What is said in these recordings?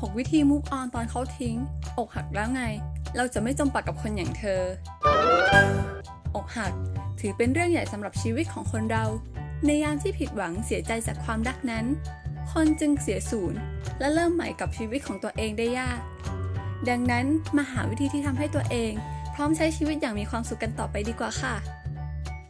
6 วิธีมุกออนตอนเขาทิ้ง อกหักแล้วไง เราจะไม่จมปักกับคนอย่างเธอ อกหัก ถือเป็นเรื่องใหญ่สำหรับชีวิตของคนเรา ในยามที่ผิดหวังเสียใจจากความรักนั้น คนจึงเสียศูนย์และเริ่มใหม่กับชีวิตของตัวเองได้ยาก ดังนั้นมาหาวิธีที่ทำให้ตัวเอง พร้อมใช้ชีวิตอย่างมีความสุขกันต่อไปดีกว่าค่ะ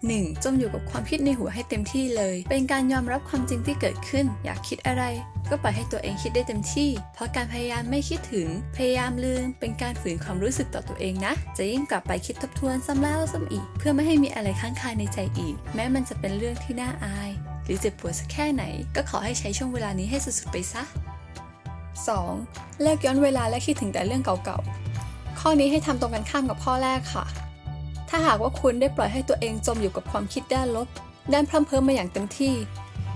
1. จมอยู่กับความคิดในหัวให้เต็มที่เลย เป็นการยอมรับความจริงที่เกิดขึ้น อยากคิดอะไร ก็ปล่อยให้ตัวเองคิดได้เต็มที่ เพราะการพยายามไม่คิดถึง พยายามลืม เป็นการฝืนความรู้สึกต่อตัวเองนะ จะยิ่งกลับไปคิดทบทวนซ้ำแล้วซ้ำอีก เพื่อไม่ให้มีอะไรค้างคาในใจอีก แม้มันจะเป็นเรื่องที่น่าอาย หรือเจ็บปวดสักแค่ไหน ก็ขอให้ใช้ช่วงเวลานี้ให้สุดๆไปซะ 2. เลิกย้อนเวลาและคิดถึงแต่เรื่องเก่าๆ ข้อนี้ให้ทำตรงกันข้ามกับข้อแรกค่ะ ถ้าหากว่าคุณได้ปล่อยให้ตัวเองจมอยู่กับความคิดด้านลบ ด้านพร่ำเพ้อมาอย่างเต็มที่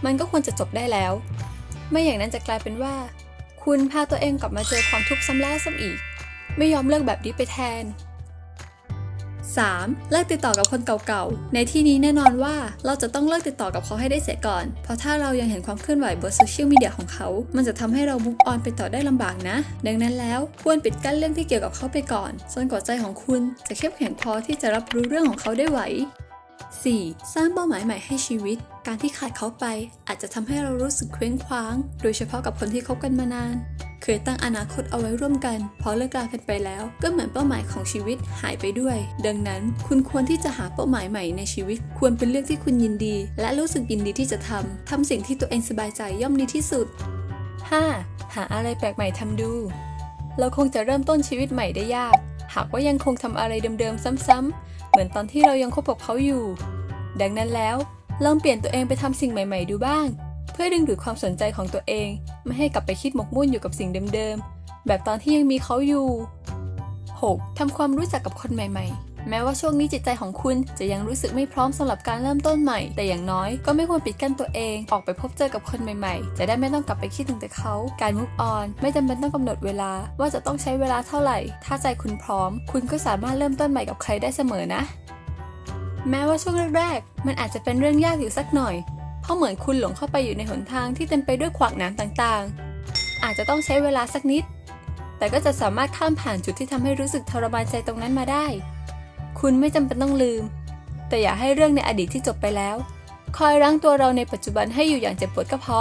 มันก็ควรจะจบได้แล้ว ไม่อย่างนั้นจะกลายเป็นว่า คุณพาตัวเองกลับมาเจอความทุกข์ซ้ำแล้วซ้ำอีก ไม่ยอมเลิกแบบนี้ไปแทน 3. เลิกติดต่อกับคนเก่าๆ ในที่นี้แน่นอนว่าเราจะต้องเลิกติดต่อกับเขาให้ได้เสียก่อน เพราะถ้าเรายังเห็นความเคลื่อนไหวบนโซเชียลมีเดียของเขา มันจะทำให้เรามุกออนไปต่อได้ลำบากนะ ดังนั้นแล้วควรปิดกั้นเรื่องที่เกี่ยวกับเขาไปก่อนจนกว่าใจของคุณจะเข้มแข็งพอที่จะรับรู้เรื่องของเขาได้ไหว 4. สร้างเป้าหมายใหม่ให้ชีวิต การที่ขาดเขาไป อาจจะทำให้เรารู้สึกเคว้งคว้าง โดยเฉพาะกับคนที่คบกันมานาน เคยตั้งอนาคตเอาไว้ร่วมกัน พอเลิกลากันไปแล้ว ก็เหมือนเป้าหมายของชีวิตหายไปด้วย ดังนั้น คุณควรที่จะหาเป้าหมายใหม่ในชีวิต ควรเป็นเรื่องที่คุณยินดี และรู้สึกยินดีที่จะทำทำสิ่งที่ตัวเองสบายใจย่อมดีที่สุด 5. หาอะไรแปลกใหม่ทำดู เราคงจะเริ่มต้นชีวิตใหม่ได้ยาก หากว่ายังคงทำอะไรเดิมๆซ้ำๆเหมือนตอนที่เรายังคบกับเขาอยู่ ดังนั้นแล้วลองเปลี่ยนตัวเองไปทำสิ่งใหม่ ๆ ดูบ้าง เพื่อดึงดูดความสนใจของตัวเอง ไม่ให้กลับไปคิดหมกมุ่นอยู่กับสิ่งเดิมๆ แบบตอนที่ยังมีเขาอยู่ 6. ทำความรู้จักกับคนใหม่ๆ แม้ว่าช่วงนี้จิตใจของคุณจะยังรู้สึกไม่พร้อมสำหรับการเริ่มต้นใหม่ แต่อย่างน้อยก็ไม่ควรปิดกั้นตัวเอง ออกไปพบเจอกับคนใหม่ๆ จะได้ไม่ต้องกลับไปคิดถึงแต่เขา การ move on ไม่จำเป็นต้องกำหนดเวลา ว่าจะต้องใช้เวลาเท่าไหร่ ถ้าใจคุณพร้อม คุณก็สามารถเริ่มต้นใหม่กับใครได้เสมอนะ แม้ว่าช่วงแรกๆ มันอาจจะเป็นเรื่องยากอยู่สักหน่อย เพราะเหมือนคุณหลงเข้าไปอยู่ในหนทางที่เต็มไปด้วยขวากหนามต่างๆ อาจจะต้องใช้เวลาสักนิด แต่ก็จะสามารถข้ามผ่านจุดที่ทำให้รู้สึกทรมานใจตรงนั้นมาได้ คุณไม่จำเป็นต้องลืม แต่อย่าให้เรื่องในอดีตที่จบไปแล้ว คอยรั้งตัวเราในปัจจุบันให้อยู่อย่างเจ็บปวดก็พอ